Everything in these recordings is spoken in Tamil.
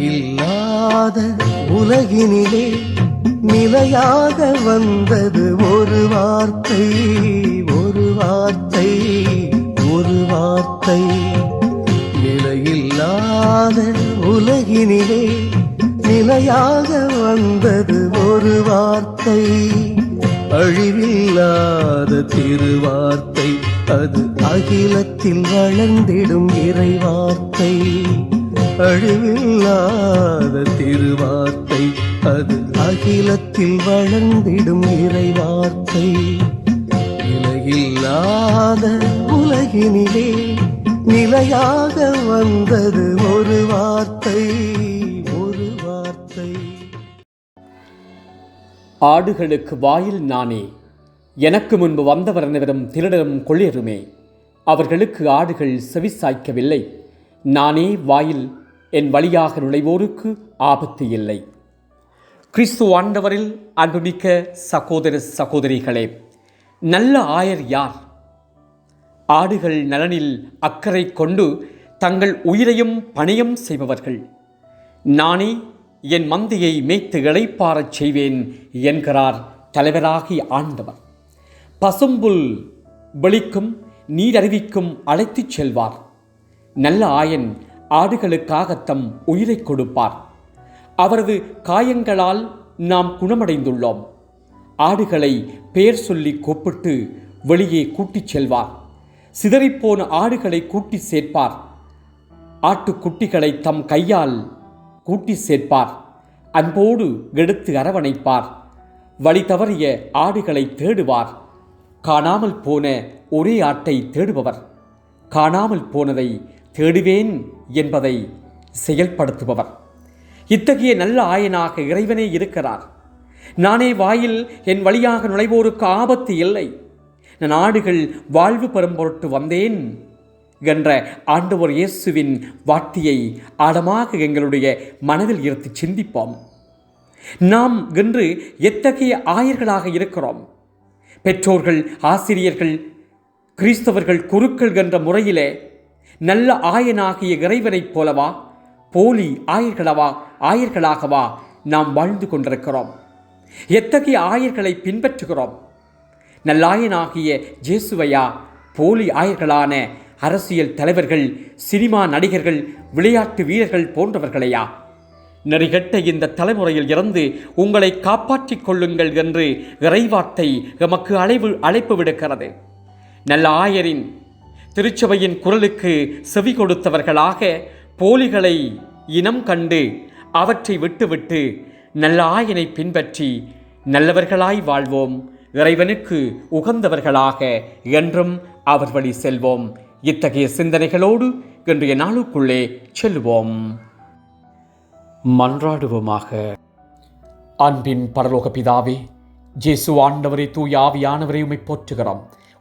இல்லாத உலகினிலே நிலையாக வந்தது ஒரு வார்த்தை ஒரு வார்த்தை ஒரு வார்த்தை. நிலையில்லாத உலகினிலே நிலையாக வந்தது ஒரு வார்த்தை. அழிவில்லாத திருவார்த்தை அது அகிலத்தில் வளர்ந்திடும் இறைவார்த்தை. அழிவில்லாத திருவார்த்தை அது அகிலத்தில் வளர்ந்திடும் இறைவார்த்தை. நிலையில்லாத உலகினிலே நிலையாக வந்தது ஒரு வார்த்தை ஒரு வார்த்தை. ஆடுகளுக்கு வாயில் நானே எனக்கு முன்பு வந்தவர் அனைவரும் திருடரும் கொள்ளியருமே. அவர்களுக்கு ஆடுகள் செவிசாய்க்கவில்லை. நானே வாயில் என் வழியாக நுழைவோருக்கு ஆபத்து இல்லை. கிறிஸ்து ஆண்டவரில் அன்புமிக்க சகோதர சகோதரிகளே நல்ல ஆயர் யார்? ஆடுகள் நலனில் அக்கறை கொண்டு தங்கள் உயிரையும் பணியம் செய்பவர்கள். நானே என் மந்தையை மேய்த்து இழைப்பாறச் செய்வேன் என்கிறார் தலைவராகி ஆண்டவர். பசும்புல் வெளிக்கும் நீரருவிக்கும் அழைத்துச் செல்வார். நல்ல ஆயன் ஆடுகளுக்காக தம் உயிரை கொடுப்பார். அவரது காயங்களால் நாம் குணமடைந்துள்ளோம். ஆடுகளை பெயர் சொல்லி கூப்பிட்டு வெளியே கூட்டிச் செல்வார். சிதறிப்போன ஆடுகளை கூட்டி சேர்ப்பார். ஆட்டுக்குட்டிகளை தம் கையால் கூட்டி சேர்ப்பார். அன்போடு எடுத்து அரவணைப்பார். வழி தவறிய ஆடுகளை தேடுவார். காணாமல் போன ஒரே ஆட்டை தேடுபவர். காணாமல் போனதை தேடுவேன் என்பதை செயல்படுத்துபவர். இத்தகைய நல்ல ஆயனாக இறைவனே இருக்கிறார். நானே வாயில் என் வழியாக நுழைவோருக்கு ஆபத்து இல்லை. நான் ஆடுகள் வாழ்வு பெறும் பொருட்டு வந்தேன் என்ற ஆண்டவர் இயேசுவின் வார்த்தையை ஆழமாக எங்களுடைய மனதில் இருத்து சிந்திப்போம். நாம் இன்று எத்தகைய ஆயர்களாக இருக்கிறோம்? பெற்றோர்கள் ஆசிரியர்கள் கிறிஸ்தவர்கள் குருக்கள் என்ற முறையிலே நல்ல ஆயனாகிய இறைவனைப் போலவா? போலி ஆயர்களவா? ஆயர்களாகவா நாம் வாழ்ந்து கொண்டிருக்கிறோம். எத்தகைய ஆயர்களை பின்பற்றுகிறோம்? நல்லாயனாகிய ஜேசுவையா போலி ஆயர்களான அரசியல் தலைவர்கள் சினிமா நடிகர்கள் விளையாட்டு வீரர்கள் போன்றவர்களையா? நெறிகட்ட இந்த தலைமுறையில் இருந்து உங்களை காப்பாற்றிக் கொள்ளுங்கள் என்று இறைவார்த்தை எமக்கு அழைவு அழைப்பு விடுக்கிறது. நல்ல ஆயரின் திருச்சபையின் குரலுக்கு செவி கொடுத்தவர்களாக போலிகளை இனம் கண்டு அவற்றை விட்டுவிட்டு நல்ல பின்பற்றி நல்லவர்களாய் வாழ்வோம். இறைவனுக்கு உகந்தவர்களாக என்றும் அவர் வழி செல்வோம். இத்தகைய சிந்தனைகளோடு இன்றைய நாளுக்குள்ளே செல்வோம். மன்றாடுவோமாக. அன்பின் பரலோக பிதாவே ஜேசு ஆண்டவரை தூய் ஆவியானவரை உமை போற்றுகிறோம்.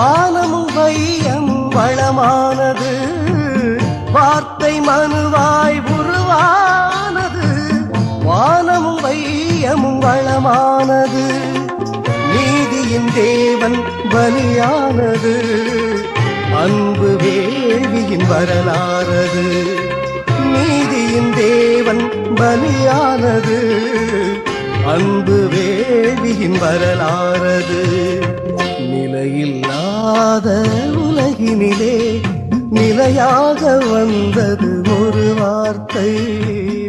வானமும் வையமும் வளமானது. வார்த்தை மனுவாய் உருவானது. வானமும் வையமும் வளமானது. நீதியின் தேவன் பலியானது. அன்பு வேள்வியின் வரலாறது. நீதியின் தேவன் பலியானது. அன்பு வேள்வியின் வரலாறது. நிலையில்லாத உலகினிலே நிலையாக வந்தது ஒரு வார்த்தை. ஒரு வார்த்தை